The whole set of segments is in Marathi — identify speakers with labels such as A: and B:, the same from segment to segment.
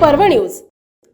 A: पर्व न्यूज.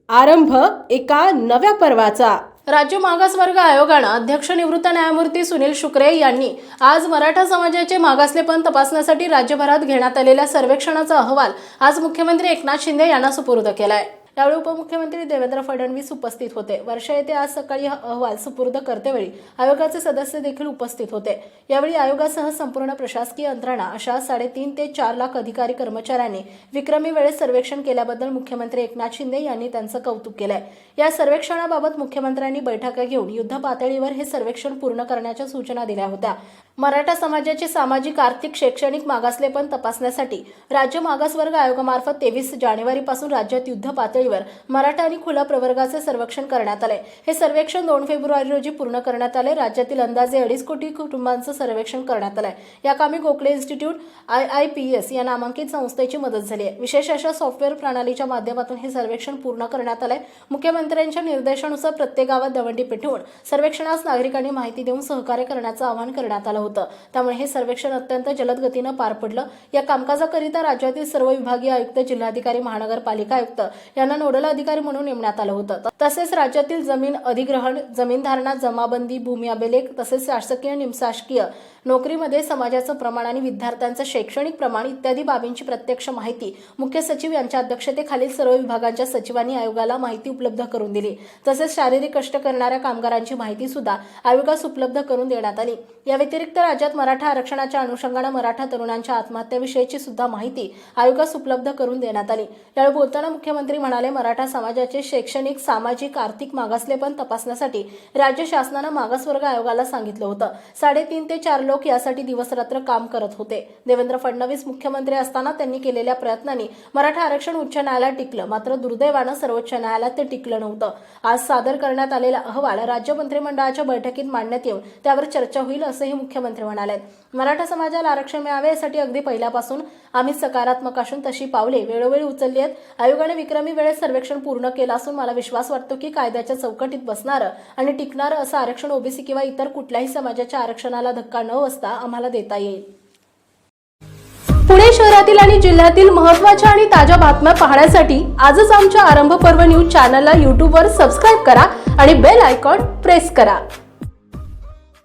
A: आरंभ एका नव्या पर्वाचा. राज्य मागासवर्ग आयोगानं अध्यक्ष निवृत्त न्यायमूर्ती सुनील शुक्रे यांनी आज मराठा समाजाचे मागासलेपण तपासण्यासाठी राज्यभरात घेण्यात आलेल्या सर्वेक्षणाचा अहवाल आज मुख्यमंत्री एकनाथ शिंदे यांना सुपूर्द केलाय. यावेळी उपमुख्यमंत्री देवेंद्र फडणवीस उपस्थित होते. वर्षा येथे आज सकाळी हा अहवाल सुपूर्द करतेवेळी आयोगाचे सदस्य देखील उपस्थित होते. यावेळी आयोगासह संपूर्ण प्रशासकीय यंत्रणा अशा साडेतीन ते चार लाख अधिकारी कर्मचाऱ्यांनी विक्रमी वेळेत सर्वेक्षण केल्याबद्दल मुख्यमंत्री एकनाथ शिंदे यांनी त्यांचं कौतुक केलंय. या सर्वेक्षणाबाबत मुख्यमंत्र्यांनी बैठका घेऊन युद्ध पातळीवर हे सर्वेक्षण पूर्ण करण्याच्या सूचना दिल्या होत्या. मराठा समाजाचे सामाजिक आर्थिक शैक्षणिक मागासलेपण तपासण्यासाठी राज्य मागासवर्ग आयोगामार्फत तेवीस जानेवारीपासून राज्यात युद्ध पातळी पातळीवर मराठा आणि खुला प्रवर्गाचे सर्वेक्षण करण्यात आले. हे सर्वेक्षण दोन फेब्रुवारी रोजी पूर्ण करण्यात आले. राज्यातील अंदाजे अडीच कोटी कुटुंबांचं सर्वेक्षण करण्यात आलंय. या कामी Gokhale institute I I P S या नामांकित संस्थेची मदत झाली आहे. विशेष अशा सॉफ्टवेअर प्रणालीच्या माध्यमातून हे सर्वेक्षण पूर्ण करण्यात आलंय. मुख्यमंत्र्यांच्या निर्देशानुसार प्रत्येक गावात दवंडी पेटवून सर्वेक्षणास नागरिकांनी माहिती देऊन सहकार्य करण्याचं आवाहन करण्यात आलं होतं. त्यामुळे हे सर्वेक्षण अत्यंत जलद गतीनं पार पडलं. या कामकाजाकरिता राज्यातील सर्व विभागीय आयुक्त जिल्हाधिकारी महानगरपालिका आयुक्त यांना नोडल अधिकारी म्हणून नेमण्यात आलं होतं. तसेच राज्यातील जमीन अधिग्रहण जमीन धारणा जमाबंदी भूमी अभिलेख तसेच शासकीय निमशासकीय नोकरीमध्ये समाजाचं प्रमाण आणि विद्यार्थ्यांचं शैक्षणिक प्रमाण इत्यादी बाबींची प्रत्यक्ष माहिती मुख्य सचिव यांच्या अध्यक्षतेखालील सर्व विभागांच्या सचिवांनी आयोगाला माहिती उपलब्ध करून दिली. तसेच शारीरिक कष्ट करणाऱ्या कामगारांची माहिती सुद्धा आयोगास उपलब्ध करून देण्यात आली. या व्यतिरिक्त राज्यात मराठा आरक्षणाच्या अनुषंगानं मराठा तरुणांच्या आत्महत्याविषयीची सुद्धा माहिती आयोगास उपलब्ध करून देण्यात आली. यावेळी बोलताना मुख्यमंत्री म्हणाले मंत्रालय मराठा समाजाचे शैक्षणिक सामाजिक आर्थिक मागासलेपण तपासण्यासाठी राज्य शासनानं मागासवर्ग आयोगाला सांगितलं होतं. साडेतीन ते चार लोक यासाठी दिवसरात्र काम करत होते. देवेंद्र फडणवीस मुख्यमंत्री असताना त्यांनी केलेल्या प्रयत्नांनी मराठा आरक्षण उच्च न्यायालयात टिकलं. मात्र दुर्दैवानं सर्वोच्च न्यायालयात ते टिकलं नव्हतं. आज सादर करण्यात आलेला अहवाल राज्य मंत्रिमंडळाच्या बैठकीत मांडण्यात येऊन त्यावर चर्चा होईल असंही मुख्यमंत्री म्हणाले. मराठा समाजाला आरक्षण मिळावे यासाठी अगदी पहिल्यापासून आम्ही सकारात्मक असून तशी पावले वेळोवेळी उचलली आहेत. आयोगाने विक्रमी वेळेत सर्वेक्षण पूर्ण केलं असून मला विश्वास वाटतो की कायद्याच्या चौकटीत बसणारं आणि टिकणारं असं आरक्षण ओबीसी किंवा इतर कुठल्याही समाजाच्या आरक्षणाला धक्का न बसता आम्हाला देता येईल. पुणे शहरातील आणि जिल्ह्यातील महत्त्वाच्या आणि ताज्या बातम्या पाहण्यासाठी आजच आमच्या आरंभ पर्व न्यूज चॅनलला यूट्यूबवर सबस्क्राईब करा आणि बेल आयकॉन प्रेस करा.